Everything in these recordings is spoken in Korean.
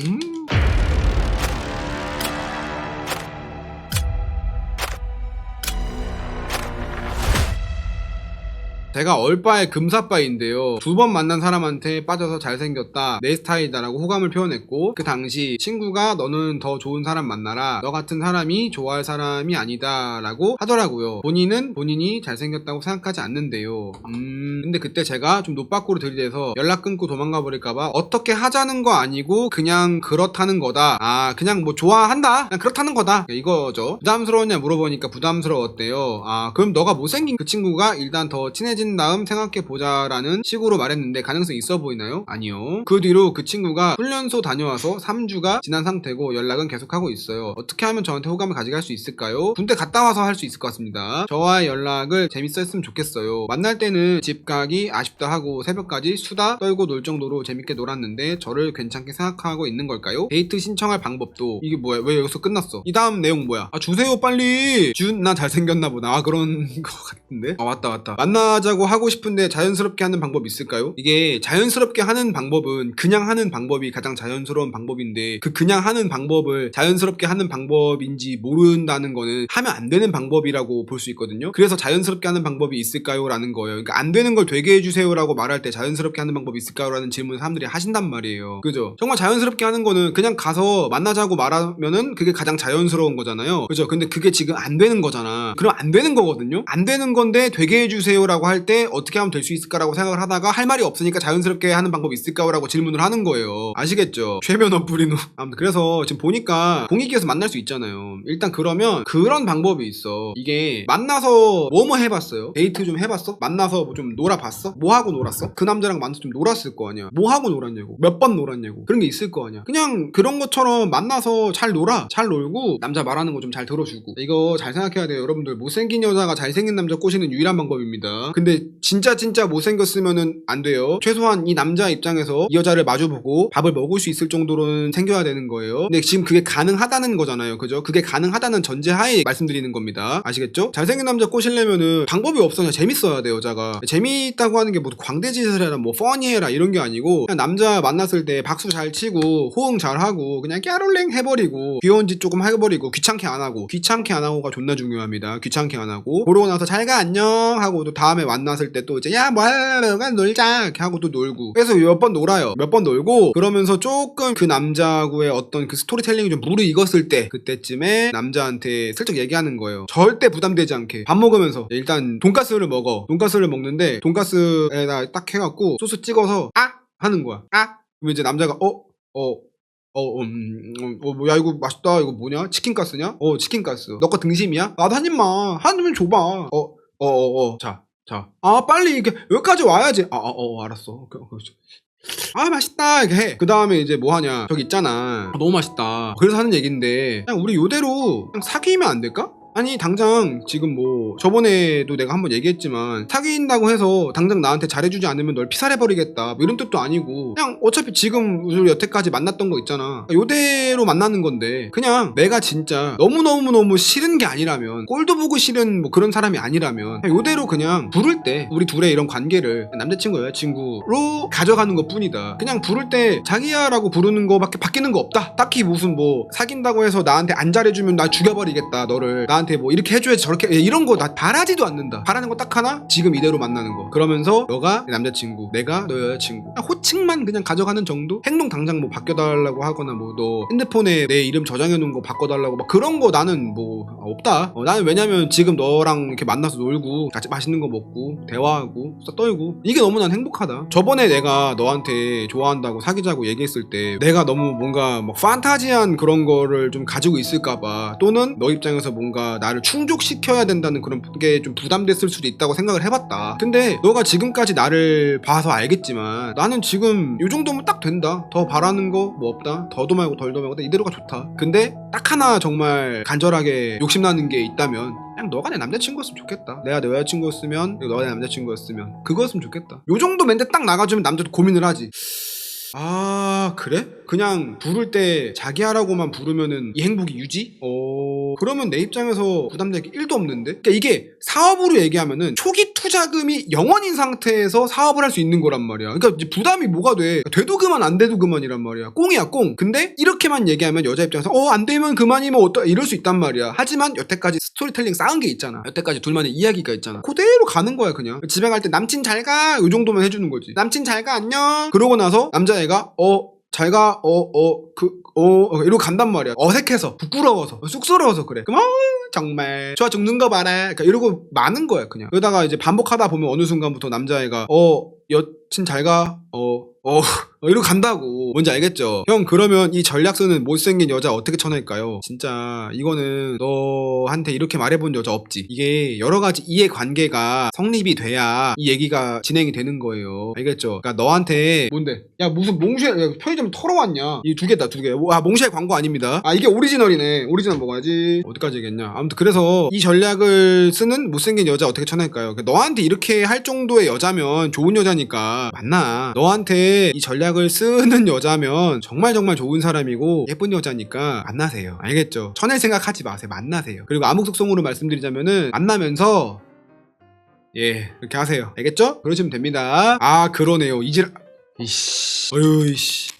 음. 제가 얼빠의 금사빠인데요. 두 번 만난 사람한테 빠져서 잘생겼다, 내 스타일이다라고 호감을 표현했고, 그 당시 친구가 너는 더 좋은 사람 만나라, 너 같은 사람이 좋아할 사람이 아니다라고 하더라고요. 본인은 본인이 잘생겼다고 생각하지 않는데요. 음, 근데 그때 제가 좀 노빠꾸로 들이대서 연락 끊고 도망가 버릴까봐 어떻게 하자는 거 아니고 그냥 그렇다는 거다. 아, 그냥 뭐 좋아한다? 그냥 그렇다는 거다. 이거죠. 부담스러웠냐 물어보니까 부담스러웠대요. 아, 그럼 너가 못생긴 그 친구가 일단 더 친해진 다음 생각해보자라는 식으로 말했는데 가능성이 있어 보이나요? 아니요. 그 뒤로 그 친구가 훈련소 다녀와서 3주가 지난 상태고 연락은 계속하고 있어요. 어떻게 하면 저한테 호감을 할수 있을까요? 군대 갔다 와서 할 수 있을 것 같습니다. 저와의 연락을 재밌었으면 좋겠어요. 만날 때는 집 가기 아쉽다 하고 새벽까지 수다 떨고 놀 정도로 재밌게 놀았는데 저를 괜찮게 생각하고 있는 걸까요? 데이트 신청할 방법도 이게 뭐야? 왜 여기서 끝났어? 이 다음 내용 뭐야? 아 주세요 빨리. 준 나 잘생겼나 보다. 아 그런 거 같은데. 아 맞다 맞다. 만나자고 하고 싶은데 자연스럽게 하는 방법 있을까요? 이게 자연스럽게 하는 방법은 그냥 하는 방법이 가장 자연스러운 방법인데 그 그냥 하는 방법을 자연스럽게 하는 방법인지 모른다는 거는 하면 안 되는 방법이라고 볼 수 있거든요. 그래서 자연스럽게 하는 방법이 있을까요? 라는 거예요. 그러니까 안 되는 걸 되게 해주세요라고 말할 때 자연스럽게 하는 방법이 있을까요? 라는 질문을 사람들이 하신단 말이에요. 그죠? 정말 자연스럽게 하는 거는 그냥 가서 만나자고 말하면은 그게 가장 자연스러운 거잖아요. 그죠? 근데 그게 지금 안 되는 거잖아. 그럼 안 되는 거거든요? 안 되는 건데 되게 해주세요라고 할때 어떻게 하면 될 수 있을까라고 생각을 하다가 할 말이 없으니까 자연스럽게 하는 방법이 있을까라고 질문을 하는 거예요. 아시겠죠? 최면허 뿌리노. 아무튼 그래서 지금 보니까 공익기에서 만날 수 있잖아요. 일단 그러면 그런 방법이 있어. 이게 만나서 뭐뭐 해봤어요? 데이트 좀 해봤어? 만나서 뭐 좀 놀아봤어? 뭐 하고 놀았어? 그 남자랑 만나서 좀 놀았을 거 아니야. 뭐 하고 놀았냐고. 몇 번 놀았냐고. 그런 게 있을 거 아니야. 그냥 그런 것처럼 만나서 잘 놀아. 잘 놀고 남자 말하는 거 좀 잘 들어주고. 이거 잘 생각해야 돼요. 여러분들 못생긴 여자가 잘생긴 남자 꼬시는 유일한 방법입니다. 근데 진짜 진짜 못생겼으면은 안 돼요. 최소한 이 남자 입장에서 이 여자를 마주보고 밥을 먹을 수 있을 정도로는 생겨야 되는 거예요. 근데 지금 그게 가능하다는 거잖아요. 그죠? 그게 가능하다는 전제하에 말씀드리는 겁니다. 아시겠죠? 잘생긴 남자 꼬시려면은 방법이 없어. 그냥 재밌어야 돼, 여자가. 재미있다고 하는 게 뭐 광대짓을 해라, 뭐 퍼니해라 이런 게 아니고 그냥 남자 만났을 때 박수 잘 치고 호응 잘 하고 그냥 깨롤랭 해버리고 귀여운 짓 조금 해버리고 귀찮게 안 하고 귀찮게 안 하고가 존나 중요합니다. 귀찮게 안 하고 그러고 나서 잘 가 안녕 하고 또 다음에 만 났을 때 또 이제 야뭐 할래 가 놀자 이렇게 하고 또 놀고 그래서 몇 번 놀아요. 몇 번 놀고 그러면서 조금 그 남자하고의 어떤 그 스토리텔링이 좀 무르익었을 때 그때쯤에 남자한테 슬쩍 얘기하는 거예요. 절대 부담되지 않게 밥 먹으면서 일단 돈가스를 먹어. 돈가스를 먹는데 돈가스에다 딱 해갖고 소스 찍어서 아 하는 거야. 아 그러면 이제 남자가 어 어, 어, 음, 음, 어, 뭐 야, 이거 맛있다. 이거 뭐냐? 치킨가스냐? 어, 치킨가스. 너거 등심이야? 나도 한 입만. 한 입만 줘봐. 어, 어, 어, 어. 자, 자. 아, 빨리 이렇게 여기까지 와야지. 아, 아, 어, 알았어. 아, 맛있다. 이렇게 해. 그 다음에 이제 뭐 하냐. 저기 있잖아. 아, 너무 맛있다. 그래서 하는 얘기인데, 그냥 우리 요대로 그냥 사귀면 안 될까? 아니 당장 지금 뭐 저번에도 내가 한번 얘기했지만 사귄다고 해서 당장 나한테 잘해주지 않으면 널 피살해버리겠다 뭐 이런 뜻도 아니고 그냥 어차피 지금 우리 여태까지 만났던 거 있잖아. 요대로 만나는 건데 그냥 내가 진짜 너무너무너무 싫은 게 아니라면 꼴도 보고 싫은 뭐 그런 사람이 아니라면 요대로 그냥 부를 때 우리 둘의 이런 관계를 남자친구 여자친구로 가져가는 것 뿐이다. 그냥 부를 때 자기야 라고 부르는 거밖에 바뀌는 거 없다. 딱히 무슨 뭐 사귄다고 해서 나한테 안 잘해주면 나 죽여버리겠다 너를. 나 한테 뭐 이렇게 해줘야지 저렇게 해. 이런 거 나 바라지도 않는다. 바라는 거 딱 하나? 지금 이대로 만나는 거. 그러면서 너가 내 남자친구 내가 너 여자친구. 호칭만 그냥 가져가는 정도? 행동 당장 뭐 바뀌어달라고 하거나 뭐 너 핸드폰에 내 이름 저장해 놓은 거 바꿔달라고 막 그런 거 나는 뭐 없다. 어, 나는 왜냐면 지금 너랑 이렇게 만나서 놀고 같이 맛있는 거 먹고 대화하고 써 떨고 이게 너무 난 행복하다. 저번에 내가 너한테 좋아한다고 사귀자고 얘기했을 때 내가 너무 뭔가 막 판타지한 그런 거를 좀 가지고 있을까봐 또는 너 입장에서 뭔가 나를 충족시켜야 된다는 그런 게 좀 부담됐을 수도 있다고 생각을 해봤다. 근데 너가 지금까지 나를 봐서 알겠지만 나는 지금 요 정도면 딱 된다. 더 바라는 거 뭐 없다. 더도 말고 덜도 말고 이대로가 좋다. 근데 딱 하나 정말 간절하게 욕심나는 게 있다면 그냥 너가 내 남자친구였으면 좋겠다. 내가 내 여자친구였으면 너가 내 남자친구였으면 그거였으면 좋겠다. 요 정도 멘트 딱 나가주면 남자도 고민을 하지 아 그래? 그냥 부를 때 자기 하라고만 부르면은 이 행복이 유지? 어 그러면 내 입장에서 부담될 게 1도 없는데? 그러니까 이게 사업으로 얘기하면은 초기 투자금이 0원인 상태에서 사업을 할 수 있는 거란 말이야. 그러니까 부담이 뭐가 돼? 돼도 그만 안 돼도 그만이란 말이야. 꽁이야 꽁. 근데 이렇게만 얘기하면 여자 입장에서 어 안 되면 그만이면 어떠 이럴 수 있단 말이야. 하지만 여태까지 스토리텔링 쌓은 게 있잖아. 여태까지 둘만의 이야기가 있잖아. 그대로 가는 거야 그냥. 집에 갈 때 남친 잘가? 이 정도만 해주는 거지. 남친 잘가? 안녕? 그러고 나서 남자애가 어 잘가? 어 어 그 어 이러고 간단 말이야. 어색해서 부끄러워서 쑥스러워서 그래. 그럼 어 정말. 좋아 죽는 거 봐라. 그러니까 이러고 마는 거야 그냥. 그러다가 이제 반복하다 보면 어느 순간부터 남자애가 어 여친 잘 가 어 어, 이러고 간다고. 뭔지 알겠죠? 형, 그러면 이 전략 쓰는 못생긴 여자 어떻게 쳐낼까요? 진짜, 이거는 너한테 이렇게 말해본 여자 없지. 이게 여러 가지 이해관계가 성립이 돼야 이 얘기가 진행이 되는 거예요. 알겠죠? 그러니까 너한테, 뭔데? 야, 무슨 몽쉘, 야, 편의점 털어왔냐? 이 두 개다, 두 개. 아, 몽쉘 광고 아닙니다. 아, 이게 오리지널이네. 오리지널 먹어야지. 어디까지 얘기했냐? 아무튼 그래서 이 전략을 쓰는 못생긴 여자 어떻게 쳐낼까요? 그러니까 너한테 이렇게 할 정도의 여자면 좋은 여자 니까 만나. 너한테 이 전략을 쓰는 여자면 정말 정말 좋은 사람이고 예쁜 여자니까 만나세요. 알겠죠? 쳐낼 생각 하지 마세요. 만나세요. 그리고 암묵속성으로 말씀드리자면은 만나면서 예, 이렇게 하세요. 알겠죠? 그러시면 됩니다. 아, 그러네요. 이질 이씨. 어휴, 이씨.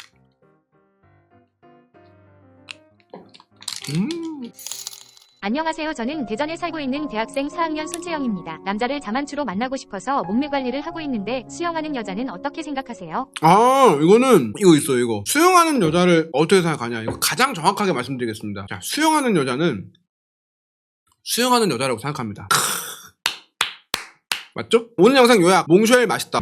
음. 안녕하세요. 저는 대전에 살고 있는 대학생 4학년 손채영입니다. 남자를 자만추로 만나고 싶어서 몸매 관리를 하고 있는데 수영하는 여자는 어떻게 생각하세요? 아, 이거는 이거 있어요, 이거. 수영하는 여자를 어떻게 생각하냐? 이거 가장 정확하게 말씀드리겠습니다. 자, 수영하는 여자는 수영하는 여자라고 생각합니다. 맞죠? 오늘 영상 요약. 몽쉘 맛있다.